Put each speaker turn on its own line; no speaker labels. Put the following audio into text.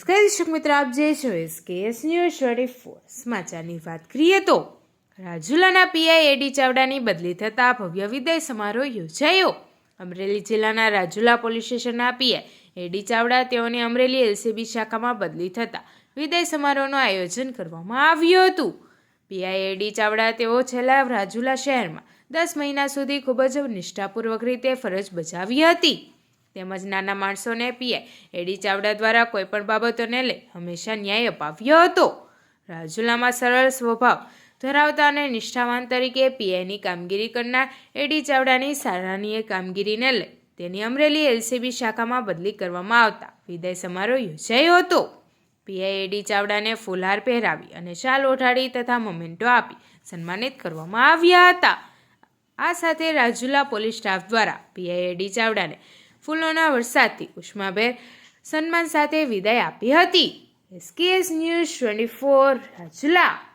નમસ્કાર, દર્શક મિત્રો, આપ જે છો એસકેએસ ન્યૂઝ ટ્વેન્ટી ફોર. સમાચારની વાત કરીએ તો રાજુલાના પીઆઈ એડી ચાવડાની બદલી થતાં ભવ્ય વિદાય સમારોહ યોજાયો. અમરેલી જિલ્લાના રાજુલા પોલીસ સ્ટેશનના પીઆઈ એડી ચાવડા તેઓની અમરેલી એલસીબી શાખામાં બદલી થતાં વિદાય સમારોહનું આયોજન કરવામાં આવ્યું હતું. પીઆઈ એડી ચાવડા તેઓ છેલ્લા રાજુલા શહેરમાં દસ મહિના સુધી ખૂબ જ નિષ્ઠાપૂર્વક રીતે ફરજ બજાવી હતી. તેમજ નાના માણસોને પીઆઈ એડી ચાવડા દ્વારા કોઈપણ બાબતોને લઈ હંમેશા ન્યાય અપાવ્યો હતો. રાજુલામાં સરળ સ્વભાવ ધરાવતા અને નિષ્ઠાવાન તરીકે પીઆઈની કામગીરી કરનાર એડી ચાવડાની સરાહનીય કામગીરીને લઈ તેની અમરેલી એલસીબી શાખામાં બદલી કરવામાં આવતા વિદાય સમારોહ યોજાયો હતો. પીઆઈ એડી ચાવડાને ફૂલહાર પહેરાવી અને શાલ ઓઢાડી તથા મોમેન્ટો આપી સન્માનિત કરવામાં આવ્યા હતા. આ સાથે રાજુલા પોલીસ સ્ટાફ દ્વારા પીઆઈ એડી ચાવડાને ફૂલોના વરસાદથી ઉષ્માભેર સન્માન સાથે વિદાય આપી હતી. SKS news twenty four Rajula.